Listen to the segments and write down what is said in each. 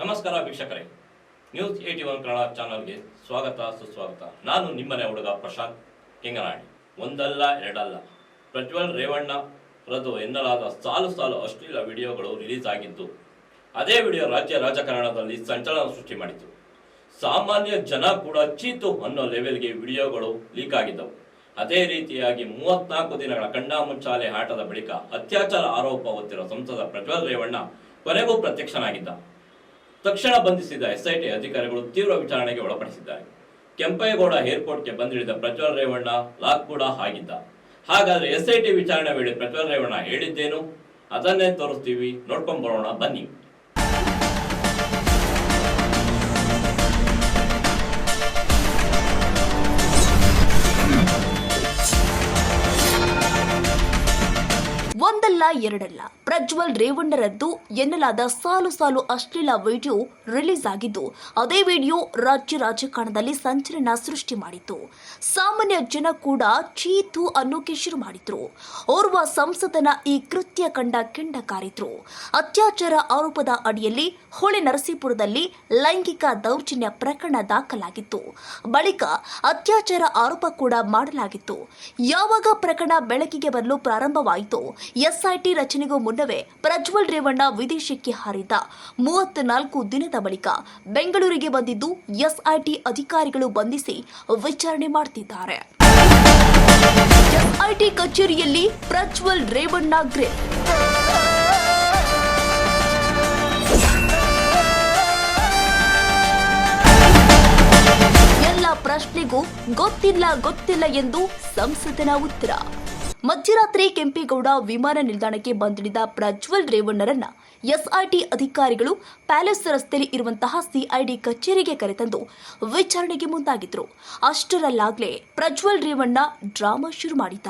ನಮಸ್ಕಾರ ವೀಕ್ಷಕರೇ. News eighty one Kannada ಚಾನಲ್ಗೆ ಸ್ವಾಗತ, ಸುಸ್ವಾಗತ. ನಾನು ನಿಮ್ಮನೆ ಹುಡುಗ ಪ್ರಶಾಂತ್ ಕೆಂಗನಾಡಿ. ಒಂದಲ್ಲ, ಎರಡಲ್ಲ. ಪ್ರಜ್ವಲ್ ರೇವಣ್ಣ ರದು ಎನ್ನಲಾದ ಸಾಲು ಸಾಲು ಅಶ್ಲೀಲ ವಿಡಿಯೋಗಳು ರಿಲೀಸ್ ಆಗಿದ್ದು, ಅದೇ ವಿಡಿಯೋ ರಾಜ್ಯ ರಾಜಕಾರಣದಲ್ಲಿ ಸಂಚಲನ ಸೃಷ್ಟಿ ಮಾಡಿತು ಸಾಮಾನ್ಯ ಜನ ಕೂಡ ಚೀತು ಅನ್ನೋ ಲೆವೆಲ್ಗೆ ವಿಡಿಯೋಗಳು ಲೀಕ್ ಆಗಿದ್ದವು. ಅದೇ ರೀತಿಯಾಗಿ ಮೂವತ್ನಾಲ್ಕು ದಿನಗಳ ಕಣ್ಣಾಮುಚ್ಚಾಲೆ ಆಟದ ಬಳಿಕ ಅತ್ಯಾಚಾರ ಆರೋಪ ಹೊತ್ತಿರುವ ಸಂಸದ ಪ್ರಜ್ವಲ್ ರೇವಣ್ಣ ಕೊನೆಗೂ ಪ್ರತ್ಯಕ್ಷನಾಗಿದ್ದ. ತಕ್ಷಣ ಬಂಧಿಸಿದ ಎಸ್ಐಟಿ ಅಧಿಕಾರಿಗಳು ತೀವ್ರ ವಿಚಾರಣೆಗೆ ಒಳಪಡಿಸಿದ್ದಾರೆ. ಕೆಂಪೇಗೌಡ ಏರ್ಪೋರ್ಟ್ಗೆ ಬಂದಿಳಿದ ಪ್ರಜ್ವಲ್ ರೇವಣ್ಣ ಲಾಕ್ ಕೂಡ ಆಗಿದ್ದ. ಹಾಗಾದ್ರೆ ಎಸ್ಐಟಿ ವಿಚಾರಣೆ ವೇಳೆ ಪ್ರಜ್ವಲ್ ರೇವಣ್ಣ ಹೇಳಿದ್ದೇನು? ಅದನ್ನೇ ತೋರಿಸ್ತೀವಿ. ನೋಡ್ಕೊಂಡ್ ಬರೋಣ. ಬನ್ನಿ. ಎರಡಲ್ಲ. ಪ್ರಜ್ವಲ್ ರೇವಣ್ಣರದ್ದು ಎನ್ನಲಾದ ಸಾಲು ಸಾಲು ಅಶ್ಲೀಲ ವಿಡಿಯೋ ರಿಲೀಸ್ ಆಗಿದ್ದು, ಅದೇ ವಿಡಿಯೋ ರಾಜ್ಯ ರಾಜಕಾರಣದಲ್ಲಿ ಸಂಚಲನ ಸೃಷ್ಟಿ ಮಾಡಿತು ಸಾಮಾನ್ಯ ಜನ ಕೂಡ ಚೀತು ಅನ್ನೋಕೆ ಶುರು ಮಾಡಿದ್ರು. ಓರ್ವ ಸಂಸದನ ಈ ಕೃತ್ಯ ಕಂಡ ಕೆಂಡ ಕಾರಿದ್ರು ಅತ್ಯಾಚಾರ ಆರೋಪದ ಅಡಿಯಲ್ಲಿ ಹೊಳೆ ನರಸೀಪುರದಲ್ಲಿ ಲೈಂಗಿಕ ದೌರ್ಜನ್ಯ ಪ್ರಕರಣ ದಾಖಲಾಗಿತ್ತು. ಬಳಿಕ ಅತ್ಯಾಚಾರ ಆರೋಪ ಕೂಡ ಮಾಡಲಾಗಿತ್ತು. ಯಾವಾಗ ಪ್ರಕರಣ ಬೆಳಕಿಗೆ ಬರಲು ಪ್ರಾರಂಭವಾಯಿತು ಎಸ್ಐಟಿ ರಚನೆಗೂ ಮುನ್ನವೇ ಪ್ರಜ್ವಲ್ ರೇವಣ್ಣ ವಿದೇಶಕ್ಕೆ ಹಾರಿದ್ದ ಮೂವತ್ನಾಲ್ಕು ದಿನದ ಬಳಿಕ ಬೆಂಗಳೂರಿಗೆ ಬಂದಿದ್ದು ಎಸ್ಐಟಿ ಅಧಿಕಾರಿಗಳು ಬಂಧಿಸಿ ವಿಚಾರಣೆ ಮಾಡುತ್ತಿದ್ದಾರೆ ಎಸ್ಐಟಿ ಕಚೇರಿಯಲ್ಲಿ ಪ್ರಜ್ವಲ್ ರೇವಣ್ಣ ಗ್ರೇ ಎಲ್ಲ ಪ್ರಶ್ನೆಗೂ ಗೊತ್ತಿಲ್ಲ ಗೊತ್ತಿಲ್ಲ ಎಂದು ಸಂಸದನ ಉತ್ತರ. ಮಧ್ಯರಾತ್ರಿ ಕೆಂಪೇಗೌಡ ವಿಮಾನ ನಿಲ್ದಾಣಕ್ಕೆ ಬಂದಿಳಿದ ಪ್ರಜ್ವಲ್ ರೇವಣ್ಣರನ್ನ ಎಸ್ಐಟಿ ಅಧಿಕಾರಿಗಳು ಪ್ಯಾಲೇಸ್ ರಸ್ತೆಯಲ್ಲಿ ಇರುವಂತಹ ಸಿಐಡಿ ಕಚೇರಿಗೆ ಕರೆತಂದು ವಿಚಾರಣೆಗೆ ಮುಂದಾಗಿದ್ರು. ಅಷ್ಟರಲ್ಲಾಗಲೇ ಪ್ರಜ್ವಲ್ ರೇವಣ್ಣ ಡ್ರಾಮಾ ಶುರು ಮಾಡಿದ್ದ.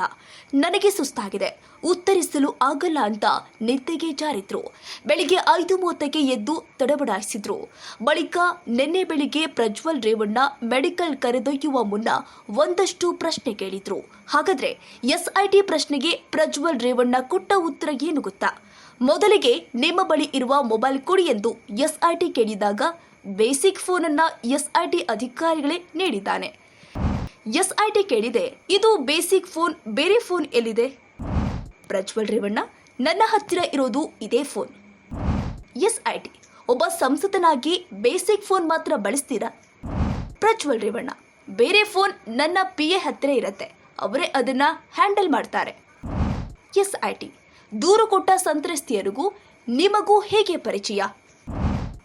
ನನಗೆ ಸುಸ್ತಾಗಿದೆ. ಉತ್ತರಿಸಲು ಆಗಲ್ಲ ಅಂತ ನಿದ್ದೆಗೆ ಜಾರಿದ್ರು. ಬೆಳಿಗ್ಗೆ ಐದು ಮೂವತ್ತಕ್ಕೆ ಎದ್ದು ತಡಬಡಾಯಿಸಿದ್ರು. ಬಳಿಕ ನಿನ್ನೆ ಬೆಳಿಗ್ಗೆ ಪ್ರಜ್ವಲ್ ರೇವಣ್ಣ ಮೆಡಿಕಲ್ ಕರೆದೊಯ್ಯುವ ಮುನ್ನ ಒಂದಷ್ಟು ಪ್ರಶ್ನೆ ಕೇಳಿದ್ರು. ಹಾಗಾದ್ರೆ ಎಸ್ಐಟಿ ಪ್ರಶ್ನೆಗೆ ಪ್ರಜ್ವಲ್ ರೇವಣ್ಣ ಕೊಟ್ಟ ಉತ್ತರ ಏನು ಗೊತ್ತಾ? ಮೊದಲಿಗೆ ನಿಮ್ಮ ಬಳಿ ಇರುವ ಮೊಬೈಲ್ ಕೊಡಿ ಎಂದು ಎಸ್ಐಟಿ ಕೇಳಿದಾಗ ಬೇಸಿಕ್ ಫೋನನ್ನ ಎಸ್ಐಟಿ ಅಧಿಕಾರಿಗಳೇ ನೀಡಿದ್ದಾನೆ. ಎಸ್ಐಟಿ ಕೇಳಿದೆ, ಇದು ಬೇಸಿಕ್ ಫೋನ್, ಬೇರೆ ಫೋನ್ ಎಲ್ಲಿದೆ? ಪ್ರಜ್ವಲ್ ರೇವಣ್ಣ, ನನ್ನ ಹತ್ತಿರ ಇರೋದು ಇದೇ ಫೋನ್. S, I, T. ಒಬ್ಬ ಸಂಸದನಾಗಿ ಬೇಸಿಕ್ ಫೋನ್ ಮಾತ್ರ ಬಳಸ್ತೀರಾ? ಪ್ರಜ್ವಲ್ ರೇವಣ್ಣ, ಬೇರೆ ಫೋನ್ ನನ್ನ ಪಿ ಎ ಹತ್ತಿರ ಇರತ್ತೆ. ಅವರೇ ಅದನ್ನ ಹ್ಯಾಂಡಲ್ ಮಾಡ್ತಾರೆ. S, I, T. ದೂರು ಕೊಟ್ಟ ಸಂತ್ರಸ್ತಿಯರಿಗೂ ನಿಮಗೂ ಹೇಗೆ ಪರಿಚಯ?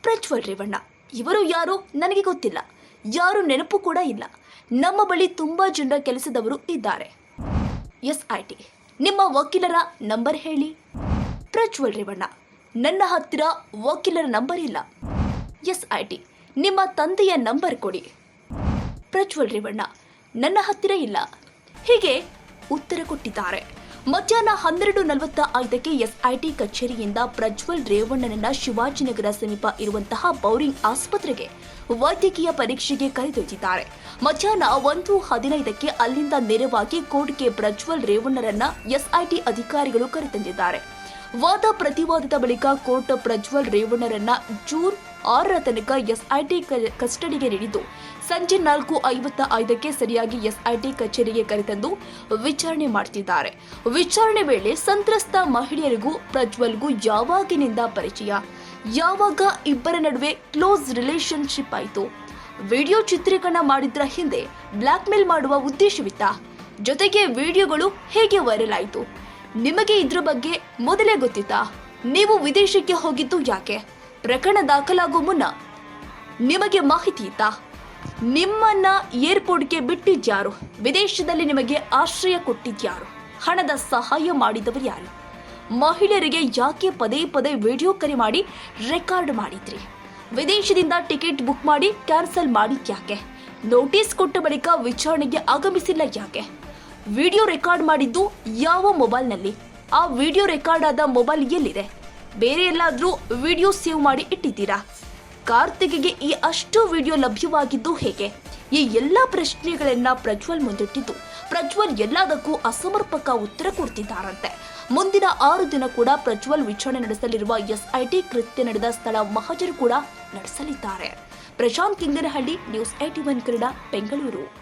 ಪ್ರಜ್ವಲ್ ರೇವಣ್ಣ, ಇವರು ಯಾರು ನನಗೆ ಗೊತ್ತಿಲ್ಲ. ಯಾರು ನೆನಪು ಕೂಡ ಇಲ್ಲ. ನಮ್ಮ ಬಳಿ ತುಂಬಾ ಜನರ ಕೆಲಸದವರು ಇದ್ದಾರೆ. ಎಸ್ಐಟಿ ನಿಮ್ಮ ವಕೀಲರ ನಂಬರ್ ಹೇಳಿ. ಪ್ರಜ್ವಲ್ ರೇವಣ್ಣ, ನನ್ನ ಹತ್ತಿರ ವಕೀಲರ ನಂಬರ್ ಇಲ್ಲ. ಎಸ್ ಐ ಟಿ, ನಿಮ್ಮ ತಂದೆಯ ನಂಬರ್ ಕೊಡಿ. ಪ್ರಜ್ವಲ್ ರೇವಣ್ಣ, ನನ್ನ ಹತ್ತಿರ ಇಲ್ಲ. ಹೀಗೆ ಉತ್ತರ ಕೊಟ್ಟಿದ್ದಾರೆ. ಮಧ್ಯಾಹ್ನ ಹನ್ನೆರಡು ನಲವತ್ತ ಐದಕ್ಕೆ ಎಸ್ಐಟಿ ಕಚೇರಿಯಿಂದ ಪ್ರಜ್ವಲ್ ರೇವಣ್ಣನನ್ನ ಶಿವಾಜಿನಗರ ಸಮೀಪ ಇರುವಂತಹ ಬೌರಿಂಗ್ ಆಸ್ಪತ್ರೆಗೆ ವೈದ್ಯಕೀಯ ಪರೀಕ್ಷೆಗೆ ಕರೆದೊಯ್ದಿದ್ದಾರೆ. ಮಧ್ಯಾಹ್ನ ಒಂದು ಹದಿನೈದಕ್ಕೆ ಅಲ್ಲಿಂದ ನೇರವಾಗಿ ಕೋರ್ಟ್ಗೆ ಪ್ರಜ್ವಲ್ ರೇವಣ್ಣರನ್ನ ಎಸ್ಐಟಿ ಅಧಿಕಾರಿಗಳು ಕರೆತಂದಿದ್ದಾರೆ. ವಾದ ಪ್ರತಿವಾದದ ಬಳಿಕ ಕೋರ್ಟ್ ಪ್ರಜ್ವಲ್ ರೇವಣ್ಣರನ್ನ ಜೂನ್ ಆರರ ತನಕ ಎಸ್ಐಟಿ ಕಸ್ಟಡಿಗೆ ನೀಡಿದ್ದು. ಸಂಜೆ ನಾಲ್ಕು ಐವತ್ತ ಐದಕ್ಕೆ ಸರಿಯಾಗಿ ಎಸ್ಐಟಿ ಕಚೇರಿಗೆ ಕರೆತಂದು ವಿಚಾರಣೆ ಮಾಡ್ತಿದ್ದಾರೆ. ವಿಚಾರಣೆ ವೇಳೆ ಸಂತ್ರಸ್ತ ಮಹಿಳೆಯರಿಗೂ, ಪ್ರಜ್ವಲ್ಗೂ ಯಾವಾಗಿನಿಂದ ಪರಿಚಯ? ಯಾವಾಗ ಇಬ್ಬರ ನಡುವೆ ಕ್ಲೋಸ್ ರಿಲೇಶನ್ಶಿಪ್ ಆಯಿತು? ವಿಡಿಯೋ ಚಿತ್ರೀಕರಣ ಮಾಡಿದ್ರ ಹಿಂದೆ ಬ್ಲ್ಯಾಕ್ ಮೇಲ್ ಮಾಡುವ ಉದ್ದೇಶವಿತ್ತ? ಜೊತೆಗೆ ವಿಡಿಯೋಗಳು ಹೇಗೆ ವೈರಲ್ ಆಯಿತು? ನಿಮಗೆ ಇದ್ರ ಬಗ್ಗೆ ಮೊದಲೇ ಗೊತ್ತಿತ್ತಾ? ನೀವು ವಿದೇಶಕ್ಕೆ ಹೋಗಿದ್ದು ಯಾಕೆ? ಪ್ರಕರಣ ದಾಖಲಾಗೋ ಮುನ್ನ ನಿಮಗೆ ಮಾಹಿತಿ ಇತ್ತಾ? ನಿಮ್ಮನ್ನ ಏರ್ಪೋರ್ಟ್ಗೆ ಬಿಟ್ಟಿದ್ಯಾರು ವಿದೇಶದಲ್ಲಿ ನಿಮಗೆ ಆಶ್ರಯ ಕೊಟ್ಟಿದ್ಯಾರು ಹಣದ ಸಹಾಯ ಮಾಡಿದವರು ಯಾರು? ಮಹಿಳೆಯರಿಗೆ ಯಾಕೆ ಪದೇ ಪದೇ ವಿಡಿಯೋ ಕರೆ ಮಾಡಿ ರೆಕಾರ್ಡ್ ಮಾಡಿದ್ರಿ? ವಿದೇಶದಿಂದ ಟಿಕೆಟ್ ಬುಕ್ ಮಾಡಿ ಕ್ಯಾನ್ಸಲ್ ಯಾಕೆ? ನೋಟಿಸ್ ಕೊಟ್ಟ ಬಳಿಕ ವಿಚಾರಣೆಗೆ ಆಗಮಿಸಿಲ್ಲ ಯಾಕೆ? ವಿಡಿಯೋ ರೆಕಾರ್ಡ್ ಮಾಡಿದ್ದು ಯಾವ ಮೊಬೈಲ್ನಲ್ಲಿ? ಆ ವಿಡಿಯೋ ರೆಕಾರ್ಡ್ ಆದ ಮೊಬೈಲ್ ಎಲ್ಲಿದೆ? ಬೇರೆ ಎಲ್ಲಾದರೂ ವಿಡಿಯೋ ಸೇವ್ ಮಾಡಿ ಇಟ್ಟಿದ್ದೀರಾ? ಕಾರ್ತಿಕ್ಗೆ ಈ ಅಷ್ಟು ವಿಡಿಯೋ ಲಭ್ಯವಾಗಿದ್ದು ಹೇಗೆ? ಈ ಎಲ್ಲ ಪ್ರಶ್ನೆಗಳನ್ನ ಪ್ರಜ್ವಲ್ ಮುಂದಿಟ್ಟಿದ್ದು. ಪ್ರಜ್ವಲ್ ಎಲ್ಲದಕ್ಕೂ ಅಸಮರ್ಪಕ ಉತ್ತರ ಕೊಡ್ತಿದ್ದಾರಂತೆ. ಮುಂದಿನ ಆರು ದಿನ ಕೂಡ ಪ್ರಜ್ವಲ್ ವಿಚಾರಣೆ ನಡೆಸಲಿರುವ ಎಸ್ಐಟಿ ಕೃತ್ಯ ನಡೆದ ಸ್ಥಳ ಮಹಜರು ಕೂಡ ನಡೆಸಲಿದ್ದಾರೆ. Prashanth Kinganahalli news AT one Kannada, Bengaluru.